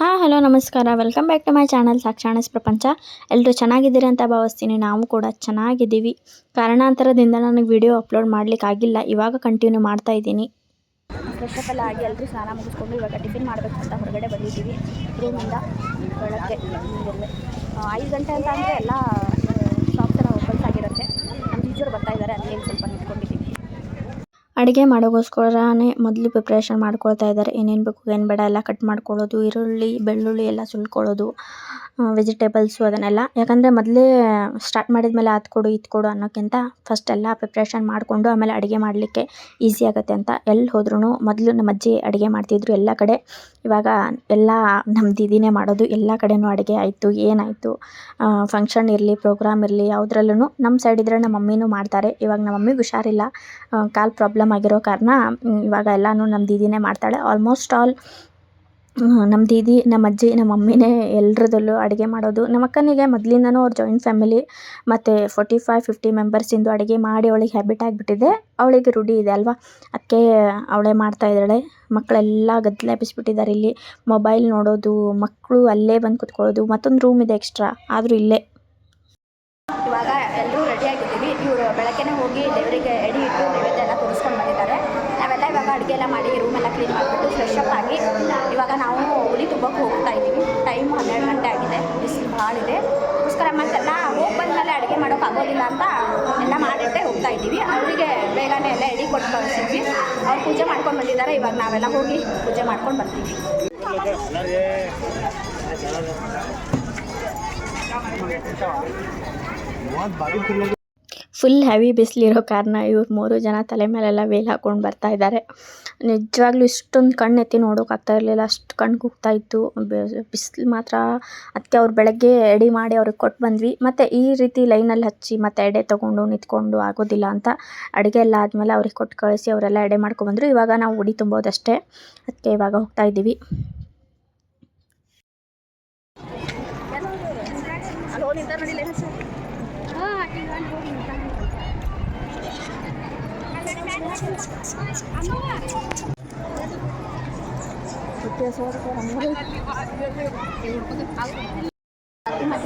ಹಾಂ, ಹಲೋ, ನಮಸ್ಕಾರ. Welcome back to my channel ಸಾಕ್ಷಾಣಸ್ ಪ್ರಪಂಚ. ಎಲ್ಲರೂ ಚೆನ್ನಾಗಿದ್ದೀರಿ ಅಂತ ಭಾವಿಸ್ತೀನಿ. ನಾವು ಕೂಡ ಚೆನ್ನಾಗಿದ್ದೀವಿ. ಕಾರಣಾಂತರದಿಂದ ನನಗೆ ವಿಡಿಯೋ ಅಪ್ಲೋಡ್ ಮಾಡ್ಲಿಕ್ಕೆ ಆಗಿಲ್ಲ. ಇವಾಗ ಕಂಟಿನ್ಯೂ ಮಾಡ್ತಾ ಇದ್ದೀನಿ. ಫ್ರೆಶ್ ಅಪ್ ಎಲ್ಲ ಆಗಿ ಎಲ್ಲರೂ ಸ್ನಾನ ಮುಗಿಸ್ಕೊಂಡು ಇವಾಗ ಟಿಫಿನ್ ಮಾಡಬೇಕು ಅಂತ ಹೊರಗಡೆ ಬಂದಿದ್ದೀವಿ. ರೂಮಿಂದ ಬೆಳಗ್ಗೆ ಐದು ಗಂಟೆ ಅಂತ ಅಂದರೆ ಎಲ್ಲ ಶಾಪ್ಸ್ ಎಲ್ಲ ಓಪನ್ಸ್ ಆಗಿರುತ್ತೆ. ನಮ್ಮ ಟೀಚರ್ ಬರ್ತಾ ಇದ್ದಾರೆ. ಅದಕ್ಕೆ ಸ್ವಲ್ಪ ನಿಂತ್ಕೊಂಡಿದ್ದೀವಿ. ಅಡುಗೆ ಮಾಡೋಕ್ಕೋಸ್ಕರನೇ ಮೊದಲು ಪ್ರಿಪ್ರೇಷನ್ ಮಾಡ್ಕೊಳ್ತಾ ಇದ್ದಾರೆ. ಏನೇನು ಬೇಕು ಏನು ಬೇಡ ಎಲ್ಲ ಕಟ್ ಮಾಡ್ಕೊಳ್ಳೋದು, ಈರುಳ್ಳಿ, ಬೆಳ್ಳುಳ್ಳಿ ಎಲ್ಲ ಸುಲ್ಕೊಳ್ಳೋದು. ವೆಜಿಟೇಬಲ್ಸು ಅದನ್ನೆಲ್ಲ. ಯಾಕಂದರೆ ಮೊದಲೇ ಸ್ಟಾರ್ಟ್ ಮಾಡಿದ್ಮೇಲೆ ಅದು ಕೊಡು, ಇದು ಕೊಡು ಅನ್ನೋಕ್ಕಿಂತ ಫಸ್ಟ್ ಎಲ್ಲ ಪ್ರಿಪ್ರೇಷನ್ ಮಾಡಿಕೊಂಡು ಆಮೇಲೆ ಅಡುಗೆ ಮಾಡಲಿಕ್ಕೆ ಈಸಿ ಆಗುತ್ತೆ ಅಂತ ಎಲ್ಲಿ ಹೋದ್ರೂ ಮೊದಲು ನಮ್ಮ ಅಜ್ಜಿ ಅಡುಗೆ ಮಾಡ್ತಿದ್ರು ಎಲ್ಲ ಕಡೆ. ಇವಾಗ ಎಲ್ಲ ನಮ್ಮ ದೀದಿನೇ ಮಾಡೋದು ಎಲ್ಲ ಕಡೆಯೂ ಅಡುಗೆ ಆಯಿತು, ಏನಾಯಿತು ಫಂಕ್ಷನ್ ಇರಲಿ ಪ್ರೋಗ್ರಾಮ್ ಇರಲಿ ಯಾವುದ್ರಲ್ಲೂ ನಮ್ಮ ಸೈಡ್ ಇದ್ದರೆ ನಮ್ಮ ಮಮ್ಮಿನೂ ಮಾಡ್ತಾರೆ. ಇವಾಗ ನಮ್ಮ ಮಮ್ಮಿಗೆ ಹುಷಾರಿಲ್ಲ. ಕಾಲು ಪ್ರಾಬ್ಲಮ್ ಆಗಿರೋ ಕಾರಣ ಇವಾಗ ಎಲ್ಲನೂ ನಮ್ಮ ದೀದಿನೇ ಮಾಡ್ತಾಳೆ. ಆಲ್ಮೋಸ್ಟ್ ಆಲ್ ನಮ್ಮ ದೀದಿ, ನಮ್ಮ ಅಜ್ಜಿ, ನಮ್ಮ ಮಮ್ಮಿನೇ ಎಲ್ಲರದಲ್ಲೂ ಅಡುಗೆ ಮಾಡೋದು. ನಮ್ಮ ಅಕ್ಕನಿಗೆ ಮೊದಲಿಂದನೂ ಅವ್ರ ಜಾಯಿಂಟ್ ಫ್ಯಾಮಿಲಿ ಮತ್ತು ಫೋರ್ಟಿ ಫೈವ್ ಫಿಫ್ಟಿ ಮೆಂಬರ್ಸಿಂದು ಅಡುಗೆ ಮಾಡಿ ಅವಳಿಗೆ ಹ್ಯಾಬಿಟ್ ಆಗಿಬಿಟ್ಟಿದೆ. ಅವಳಿಗೆ ರೂಢಿ ಇದೆ ಅಲ್ವಾ? ಅದಕ್ಕೆ ಅವಳೇ ಮಾಡ್ತಾ ಇದ್ದಾಳೆ. ಮಕ್ಕಳೆಲ್ಲ ಗದ್ದಲ ಎಬ್ಬಿಸ್ಬಿಟ್ಟಿದ್ದಾರೆ ಇಲ್ಲಿ. ಮೊಬೈಲ್ ನೋಡೋದು, ಮಕ್ಕಳು ಅಲ್ಲೇ ಬಂದು ಕುತ್ಕೊಳ್ಳೋದು, ಮತ್ತೊಂದು ರೂಮ್ ಇದೆ ಎಕ್ಸ್ಟ್ರಾ ಆದರೂ ಇಲ್ಲೇ. ಇವಾಗ ಎಲ್ಲರೂ ರೆಡಿ ಆಗಿದ್ದೀವಿ. ಇವರು ಬೆಳಗ್ಗೆನೇ ಹೋಗಿ ದೇವರಿಗೆ ಎಡಿ ಇಟ್ಟು ನೈವೇದ್ಯ ಎಲ್ಲ ತೋರಿಸ್ಕೊಂಡು ಬಂದಿದ್ದಾರೆ ನಾವೆಲ್ಲ ಇವಾಗ ಅಡುಗೆ ಎಲ್ಲ ಮಾಡಿ ರೂಮೆಲ್ಲ ಕ್ಲೀನ್ ಮಾಡಿಬಿಟ್ಟು ಫ್ರೆಶ್ ಅಪ್ ಆಗಿ ಇವಾಗ ನಾವು ಹುಳಿ ತುಂಬಕ್ಕೆ ಹೋಗ್ತಾ ಇದ್ದೀವಿ ಟೈಮ್ ಹನ್ನೆರಡು ಗಂಟೆ ಆಗಿದೆ ಬಿಸಿಲು ಭಾಳ ಇದೆ ಅದಕ್ಕೋಸ್ಕರ ಮತ್ತೆಲ್ಲ ಹೋಗಿ ಬಂದಮೇಲೆ ಅಡುಗೆ ಮಾಡೋಕ್ಕಾಗೋದಿಲ್ಲ ಅಂತ ಎಲ್ಲ ಮಾಡಿಟ್ಟೆ ಹೋಗ್ತಾ ಇದ್ದೀವಿ ಅವರಿಗೆ ಬೇಗನೆ ಎಲ್ಲ ಎಡಿ ಕೊಟ್ಟು ಕಳಿಸಿದ್ವಿ ಅವ್ರು ಪೂಜೆ ಮಾಡ್ಕೊಂಡು ಬಂದಿದ್ದಾರೆ ಇವಾಗ ನಾವೆಲ್ಲ ಹೋಗಿ ಪೂಜೆ ಮಾಡ್ಕೊಂಡು ಬರ್ತೀವಿ ಫುಲ್ ಹೆವಿ ಬಿಸಿಲಿರೋ ಕಾರಣ ಇವ್ರು ಮೂರು ಜನ ತಲೆ ಮೇಲೆಲ್ಲ ವೇಲ್ ಹಾಕೊಂಡು ಬರ್ತಾ ಇದ್ದಾರೆ ನಿಜವಾಗ್ಲೂ ಇಷ್ಟೊಂದು ಕಣ್ಣು ಎತ್ತಿ ನೋಡೋಕ್ಕಾಗ್ತಾ ಇರಲಿಲ್ಲ, ಅಷ್ಟು ಕಣ್ಣು ಕುಗ್ತಾ ಇತ್ತು. ಬಿಸಿಲು ಮಾತ್ರ ಅದಕ್ಕೆ ಅವ್ರು ಬೆಳಗ್ಗೆ ಎಡಿ ಮಾಡಿ ಅವ್ರಿಗೆ ಕೊಟ್ಟು ಬಂದ್ವಿ. ಮತ್ತು ಈ ರೀತಿ ಲೈನಲ್ಲಿ ಹಚ್ಚಿ ಮತ್ತು ಎಡೆ ತೊಗೊಂಡು ನಿಂತ್ಕೊಂಡು ಆಗೋದಿಲ್ಲ ಅಂತ ಅಡುಗೆ ಎಲ್ಲ ಆದಮೇಲೆ ಅವ್ರಿಗೆ ಕೊಟ್ಟು ಕಳಿಸಿ ಅವರೆಲ್ಲ ಎಡೆ ಮಾಡ್ಕೊಬಂದರು. ಇವಾಗ ನಾವು ಉಡಿ ತುಂಬೋದಷ್ಟೇ ಅದಕ್ಕೆ ಇವಾಗ ಹೋಗ್ತಾ ಇದ್ದೀವಿ.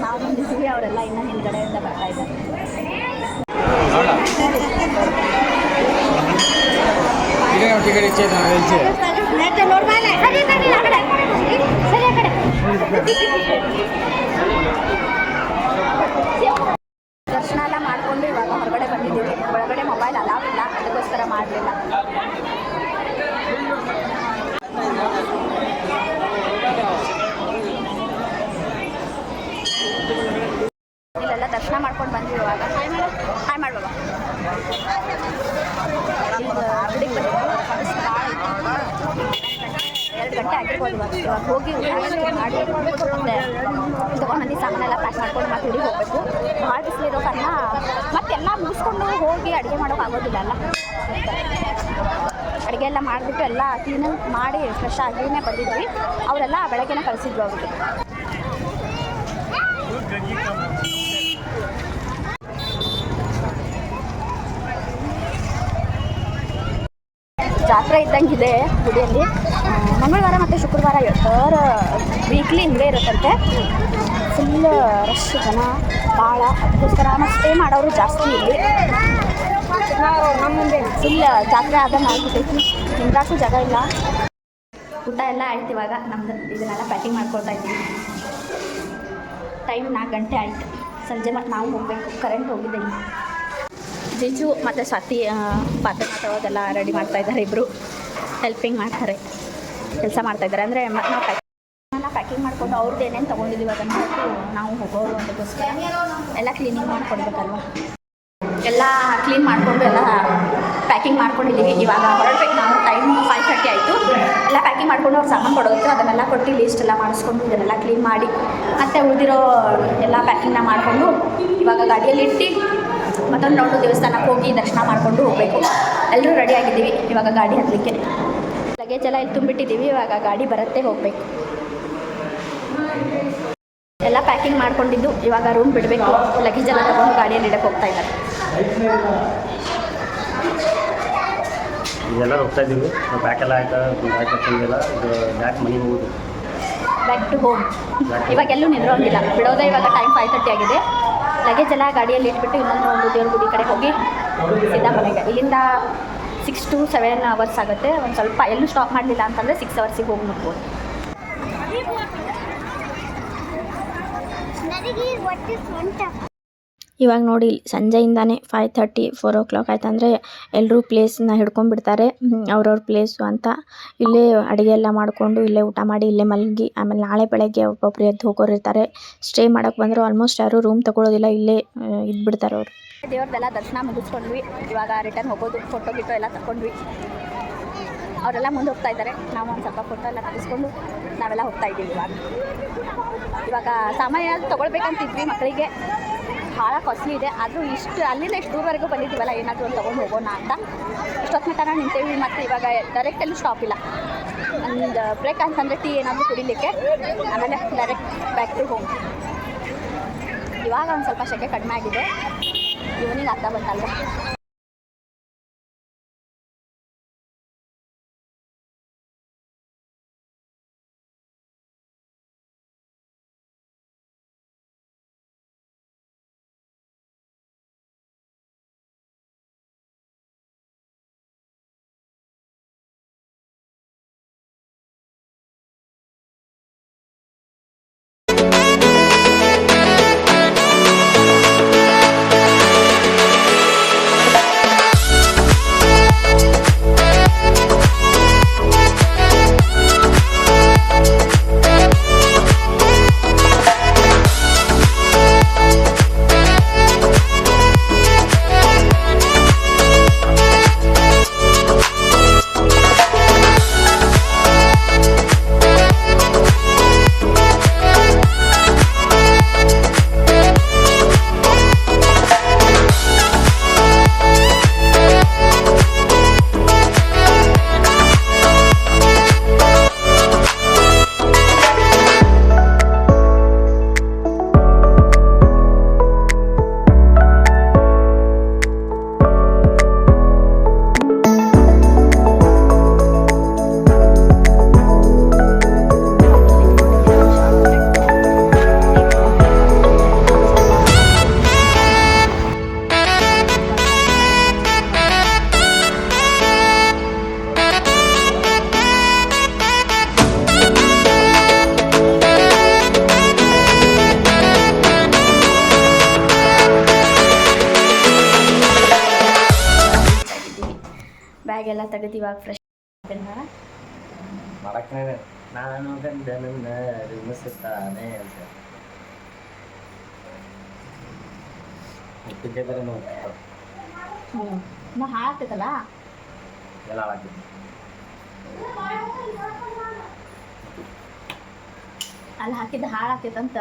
ನಾವು ಬಂದಿದ್ದೀವಿ ಅವರೆಲ್ಲ ಇನ್ನೂ ಹಿಂದ್ಗಡೆಯಿಂದ ಬರ್ತಾ ಇದ್ದಾರೆ ಇಲ್ಲೆಲ್ಲ ದರ್ಶನ ಮಾಡ್ಕೊಂಡು ಬಂದ್ವಿ ಇವಾಗ ಹಾಯ್ ಮಾಡು ಹಾಯ್ ಮಾಡು ಬಾಬಾ ಗುಡಿಗೆ ಬಂದಿದ್ದೀವಿ ಎರಡು ಗಂಟೆ ಆಗಿರ್ಬೋದು ಇವಾಗ. ಹೋಗಿ ಮಾಡಿ ಮತ್ತೆ ತೊಗೊಂಡು ಸಾಮಾನೆಲ್ಲ ಪ್ಯಾಕ್ ಮಾಡ್ಕೊಂಡು ಮತ್ತೆ ಹುಡುಗಿ ಹೋಗಬೇಕು. ಭಾಳ ಬಿಸಿಲಿರೋ ಕಾರಣ ಮತ್ತೆಲ್ಲ ಮುಗಿಸ್ಕೊಂಡು ಹೋಗಿ ಅಡುಗೆ ಮಾಡೋಕೆ ಆಗೋದಿಲ್ಲ ಅಲ್ಲ? ಅಡುಗೆ ಎಲ್ಲ ಮಾಡಿಬಿಟ್ಟು ಎಲ್ಲ ಕ್ಲೀನ್ ಮಾಡಿ ಫ್ರೆಶ್ ಆಗಿನೇ ಬಂದಿದ್ವಿ. ಅವರೆಲ್ಲ ಬೆಳಗ್ಗೆನೇ ಕಳಿಸಿದ್ವಿ ಅವ್ರಿಗೆ. ಜಾತ್ರೆ ಇದ್ದಂಗಿದೆ ಗುಡಿಯಲ್ಲಿ. ಮಂಗಳವಾರ ಮತ್ತು ಶುಕ್ರವಾರ ಪರ್ ವೀಕ್ಲಿ ಹಿಂಗೆ ಇರುತ್ತಂತೆ. ಫುಲ್ ರಶ್ ಜನ ಭಾಳ ಅದಕ್ಕೋಸ್ಕರ ಮತ್ತು ಸ್ಟೇ ಮಾಡೋರು ಜಾಸ್ತಿ ಇಲ್ಲಿ. ಫುಲ್ ಜಾತ್ರೆ ಆದ ಆಗ್ಬಿಟ್ಟೈತಿ ನಿಂದಾಕು ಜಾಗ ಇಲ್ಲ. ಊಟ ಎಲ್ಲ ಆಯ್ತು ಇವಾಗ. ನಮ್ದು ಇದನ್ನೆಲ್ಲ ಪ್ಯಾಕಿಂಗ್ ಮಾಡ್ಕೊಳ್ತಾ ಇದ್ದೀವಿ. ಟೈಮ್ ನಾಲ್ಕು ಗಂಟೆ ಆಯಿತು. ಸಂಜೆ ಮತ್ತು ನಾವು ಹೋಗಬೇಕು. ಕರೆಂಟ್ ಹೋಗಿದೆ ಇಲ್ಲಿ ಜಿಜು ಮತ್ತು ಸ್ವಾತಿ ಪಾತ್ರೆ ಮಾತಾಡೋದೆಲ್ಲ ರೆಡಿ ಮಾಡ್ತಾ ಇದ್ದಾರೆ ಇಬ್ಬರು ಹೆಲ್ಪಿಂಗ್ ಮಾಡ್ತಾರೆ. ಕೆಲಸ ಮಾಡ್ತಾ ಇದ್ದಾರೆ. ಅಂದರೆ ನಾವು ಪ್ಯಾಕಿಂಗ್ ಪ್ಯಾಕಿಂಗ್ ಮಾಡ್ಕೊಂಡು ಅವ್ರದ್ದು ಏನೇನು ತೊಗೊಂಡಿದ್ದೀವಿ ಅದನ್ನು ನಾವು ಹೋಗೋರು ಅದಕ್ಕೋಸ್ಕರ ಎಲ್ಲ ಕ್ಲೀನಿಂಗ್ ಮಾಡ್ಕೊಡ್ಬೇಕಲ್ವ? ಎಲ್ಲ ಕ್ಲೀನ್ ಮಾಡಿಕೊಂಡು ಎಲ್ಲ ಪ್ಯಾಕಿಂಗ್ ಮಾಡ್ಕೊಂಡಿದ್ದೀವಿ ಇವಾಗ ಹೊರಡ್ಬೇಕು ನಾವು. ಟೈಮ್ ಫೈವ್ ತರ್ಟಿ ಆಯಿತು. ಎಲ್ಲ ಪ್ಯಾಕಿಂಗ್ ಮಾಡ್ಕೊಂಡು ಅವ್ರು ಸಾಮಾನು ಕೊಡೋದು ಅದನ್ನೆಲ್ಲ ಕೊಟ್ಟು ಲೀಸ್ಟ್ ಎಲ್ಲ ಮಾಡಿಸ್ಕೊಂಡು ಇದನ್ನೆಲ್ಲ ಕ್ಲೀನ್ ಮಾಡಿ ಮತ್ತು ಉಳಿದಿರೋ ಎಲ್ಲ ಪ್ಯಾಕಿಂಗ್ನ ಮಾಡಿಕೊಂಡು ಇವಾಗ ಗಾಡಿಯಲ್ಲಿ ಇಟ್ಟು ಮತ್ತೊಂದು ರೌಂಡು ದೇವಸ್ಥಾನಕ್ಕೆ ಹೋಗಿ ದರ್ಶನ ಮಾಡಿಕೊಂಡು ಹೋಗಬೇಕು. ಎಲ್ಲರೂ ರೆಡಿ ಆಗಿದ್ದೀವಿ ಇವಾಗ ಗಾಡಿ ಹತ್ತಲಿಕ್ಕೆ. ಲಗೇಜ್ ಎಲ್ಲ ಇಲ್ಲಿ ತುಂಬಿಟ್ಟಿದ್ದೀವಿ. ಇವಾಗ ಗಾಡಿ ಬರುತ್ತೆ ಹೋಗಬೇಕು. ಎಲ್ಲ ಪ್ಯಾಕಿಂಗ್ ಮಾಡ್ಕೊಂಡಿದ್ದು ಇವಾಗ ರೂಮ್ ಬಿಡಬೇಕು. ಲಗೇಜ್ ಎಲ್ಲ ತಗೊಂಡು ಗಾಡಿಯಲ್ಲಿ ಇಡಕ್ಕೆ ಹೋಗ್ತಾ ಇದ್ದಾರೆ. ಇದೆಲ್ಲ ಹೋಗ್ತಾ ಇದ್ದೀವಿ. ನಾವು ಬ್ಯಾಕ್ ಎಲ್ಲ ಆಯ್ತಾ? ಬ್ಯಾಕ್ ಹಾಕಿಲ್ಲ ಇದು ಬ್ಯಾಕ್ ಮನೆ ಹೋಗುದು. ಬ್ಯಾಕ್ ಟು ಹೋಮ್ ಇವಾಗ ಎಲ್ಲೂ ನಿದ್ರೋಂಗಿಲ್ಲ. ಬಿಡೋದೇ ಇವಾಗ ಟೈಮ್ ಫೈವ್ ತರ್ಟಿ ಆಗಿದೆ. ಲಗೇಜ್ ಎಲ್ಲ ಗಾಡಿಯಲ್ಲಿ ಇಟ್ಬಿಟ್ಟು ಇನ್ನೊಂದು ಒಂದು ದೇವ್ರ ಗುಡಿ ಕಡೆ ಹೋಗಿ ಸೀದಾ ಮನೆಗೆ. ಇಲ್ಲಿಂದ ಸಿಕ್ಸ್ ಟು ಸೆವೆನ್ ಅವರ್ಸ್ ಆಗುತ್ತೆ. ಒಂದು ಸ್ವಲ್ಪ ಎಲ್ಲೂ ಸ್ಟಾಪ್ ಮಾಡಲಿಲ್ಲ ಅಂತಂದರೆ ಸಿಕ್ಸ್ ಅವರ್ಸಿಗೆ ಹೋಗಿ ನೋಡ್ಬೋದು ನನಗೆ ಇವಾಗ ನೋಡಿ ಸಂಜೆಯಿಂದಾನೇ five thirty four o'clock ಆಯ್ತಂದರೆ ಎಲ್ಲರೂ ಪ್ಲೇಸನ್ನ ಹಿಡ್ಕೊಂಡ್ಬಿಡ್ತಾರೆ. ಅವ್ರವ್ರ ಪ್ಲೇಸು ಅಂತ. ಇಲ್ಲೇ ಅಡುಗೆ ಎಲ್ಲ ಮಾಡಿಕೊಂಡು ಇಲ್ಲೇ ಊಟ ಮಾಡಿ ಇಲ್ಲೇ ಮಲಗಿ, ಆಮೇಲೆ ನಾಳೆ ಬೆಳಗ್ಗೆ ಒಬ್ಬೊಬ್ರು ಎದ್ದು ಹೋಗೋರು ಇರ್ತಾರೆ. ಸ್ಟೇ ಮಾಡೋಕ್ಕೆ ಬಂದರೂ ಆಲ್ಮೋಸ್ಟ್ ಯಾರು ರೂಮ್ ತೊಗೊಳೋದಿಲ್ಲ, ಇಲ್ಲೇ ಇದ್ಬಿಡ್ತಾರೆ ಅವರು. ದೇವ್ರದ್ದೆಲ್ಲ ದರ್ಶನ ಮುಗಿಸ್ಕೊಂಡ್ವಿ. ಇವಾಗ ರಿಟರ್ನ್ ಹೋಗೋದು ಫೋಟೋ ಗಿಟೋ ಎಲ್ಲ ತಗೊಂಡ್ವಿ ಅವರೆಲ್ಲ ಮುಂದೆ ಹೋಗ್ತಾ ಇದ್ದಾರೆ. ನಾವು ಒಂದು ಸ್ವಲ್ಪ ಫೋಟೋ ಎಲ್ಲ ತೆಗೆಸ್ಕೊಂಡು ನಾವೆಲ್ಲ ಹೋಗ್ತಾ ಇದ್ದೀವಿ ಇವಾಗ. ಇವಾಗ ಏನಾದ್ರು ತೊಗೊಳ್ಬೇಕಂತಿದ್ವಿ ಮಕ್ಕಳಿಗೆ ಭಾಳ ಕಾಸ್ಟ್ಲಿ ಇದೆ. ಆದರೂ ಇಷ್ಟು ಅಲ್ಲಿಂದ ಇಷ್ಟು ದೂರವರೆಗೂ ಬಂದಿದ್ದೀವಲ್ಲ, ಏನಾದರೂ ಒಂದು ತೊಗೊಂಡು ಹೋಗೋಣ ಅಂತ. ಇಷ್ಟೊತ್ತಿನ ತನಕ ನಿಂತೇವಿ ಮತ್ತು ಇವಾಗ ಡೈರೆಕ್ಟಲ್ಲಿ ಸ್ಟಾಪ್ ಇಲ್ಲ. ಒಂದು ಬ್ರೇಕ್ ಅಂತಂದರೆ ಟೀ ಏನಾದರೂ ಕುಡಿಲಿಕ್ಕೆ, ಆಮೇಲೆ ಡೈರೆಕ್ಟ್ ಬ್ಯಾಕ್ ಟು ಹೋಮ್ ಇವಾಗ ಒಂದು ಸ್ವಲ್ಪ ಸೆಕೆ ಕಡಿಮೆ ಆಗಿದೆ. ಇವನಿಗೆ ಆಗ್ತಾ ಬಂತಲ್ಲ ಇವಾಗ ಫ್ರೆಶ್ ಮಾಡಕ್ಕೆ ನಾನು ಗಂಡನನ್ನ ರಿಮಿಸುತ್ತಾನೆ ಅಂತ. ಹ್ಞೂ ನಾ ಎಲ್ಲ ಅಲ್ಲಿ ಹಾಕಿದ್ದು ಹಾಳಾಗ್ತೈತಂತ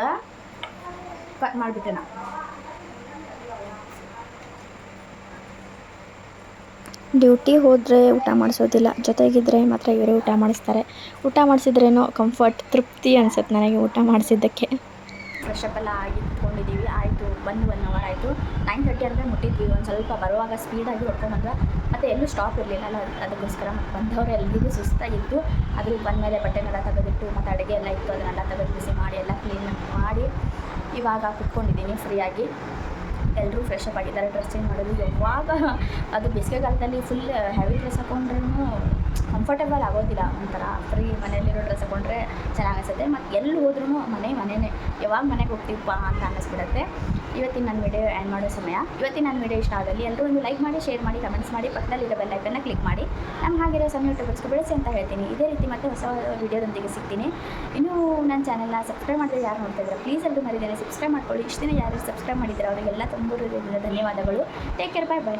ಕಟ್ ಮಾಡಿಬಿಟ್ಟೆ ನಾ. ಡ್ಯೂಟಿ ಹೋದರೆ ಊಟ ಮಾಡಿಸೋದಿಲ್ಲ. ಜೊತೆಗಿದ್ರೆ ಮಾತ್ರ ಇವರೇ ಊಟ ಮಾಡಿಸ್ತಾರೆ. ಊಟ ಮಾಡಿಸಿದ್ರೇನೋ ಕಂಫರ್ಟ್ ತೃಪ್ತಿ ಅನ್ಸುತ್ತೆ ನನಗೆ ಊಟ ಮಾಡಿಸಿದ್ದಕ್ಕೆ. ಫ್ರೆಶ್ ಅಪ್ ಎಲ್ಲ ಆಗಿ ಆಯಿತು, ಬಂದು ಒನ್ ಅವರ್ ಆಯಿತು. ನೈನ್ ತರ್ಟಿ ಅಂದರೆ ಮುಟ್ಟಿದ್ವಿ. ಒಂದು ಸ್ವಲ್ಪ ಬರುವಾಗ ಸ್ಪೀಡಾಗಿ ಹೊಡ್ಕೊಂಡ್ಬಂದ್ರೆ ಮತ್ತು ಎಲ್ಲೂ ಸ್ಟಾಪ್ ಇರಲಿಲ್ಲ. ಅಲ್ಲ, ಅದಕ್ಕೋಸ್ಕರ ಬಂದವರು ಎಲ್ರಿಗೂ ಸುಸ್ತಾಗಿತ್ತು. ಅದ್ರ ಬಂದಮೇಲೆ ಬಟ್ಟೆನೆಲ್ಲ ತೆಗೆದಿಟ್ಟು, ಮತ್ತು ಅಡುಗೆ ಎಲ್ಲ ಇತ್ತು. ಅದನ್ನೆಲ್ಲ ತೆಗೆದು ಬಿಸಿ ಮಾಡಿ, ಎಲ್ಲ ಕ್ಲೀನ್ ಮಾಡಿ ಇವಾಗ ಕುತ್ಕೊಂಡಿದ್ದೀನಿ ಫ್ರೀಯಾಗಿ. ಎಲ್ಲರೂ ಫ್ರೆಶ್ ಅಪ್ ಆಗಿದ್ದಾರೆ ಡ್ರೆಸ್ ಚೇಂಜ್ ಮಾಡೋದು. ಯಾವಾಗ ಅದು ಬೇಸಿಗೆಗಾಲದಲ್ಲಿ ಫುಲ್ ಹೆವಿ ಡ್ರೆಸ್ ಹಾಕೊಂಡ್ರೂ ಕಂಫರ್ಟೇಬಲ್ ಆಗೋದಿಲ್ಲ. ಒಂಥರ ಫ್ರೀ ಮನೆಯಲ್ಲಿರೋ ಡ್ರೆಸ್ ಹಾಕೊಂಡ್ರೆ ಚೆನ್ನಾಗಿ ಅನಿಸುತ್ತೆ. ಮತ್ತು ಎಲ್ಲಿ ಹೋದ್ರೂ ಮನೆ ಮನೆಯೇ ಯಾವಾಗ ಮನೆಗೆ ಹೋಗ್ತೀವಪ್ಪ ಅಂತ ಅನ್ನಿಸ್ಬಿಡುತ್ತೆ. ಇವತ್ತಿನ ನನ್ನ ವಿಡಿಯೋ ಆ್ಯಡ್ ಮಾಡೋ ಸಮಯ. ಇವತ್ತಿನ ನನ್ನ ವಿಡಿಯೋ ಇಷ್ಟ ಆಗಲಿ ಎಲ್ಲರೂ ಒಂದು ಲೈಕ್ ಮಾಡಿ ಶೇರ್ ಮಾಡಿ ಕಮೆಂಟ್ಸ್ ಮಾಡಿ ಪಕ್ಕದಲ್ಲಿರೋ ಬೆಲ್ ಐಕನ್ನ ಕ್ಲಿಕ್ ಮಾಡಿ. ನಮ್ಮ ಹಾಗಿರೋ ಸಮಯ ಯೂಟ್ಯೂಬರ್ಸ್ಗೆ ಬೆಳೆಸಿ ಅಂತ ಹೇಳ್ತೀನಿ. ಇದೇ ರೀತಿ ಮತ್ತೆ ಹೊಸ ವಿಡಿಯೋದೊಂದಿಗೆ ಸಿಗ್ತೀನಿ. ಇನ್ನೂ ನನ್ನ ಚಾನಲ್ನ ಸಬ್ಸ್ಕ್ರೈಬ್ ಮಾಡಿದ್ರೆ ಯಾರು ನೋಡ್ತಾ ಪ್ಲೀಸ್ ಎಲ್ಲರೂ ಮರಿದೇನೆ ಸಬ್ಸ್ಕ್ರೈಬ್ ಮಾಡ್ಕೊಳ್ಳಿ. ಇಷ್ಟು ದಿನ ಯಾರು ಸಬ್ಸ್ಕ್ರೈಬ್ ಮಾಡಿದ್ದಾರೆ, ಅವರಿಗೆಲ್ಲ ತುಂಬ ಧನ್ಯವಾದಗಳು. ಟೇಕ್ ಕೇರ್ ಬಾಯ್ ಬಾಯ್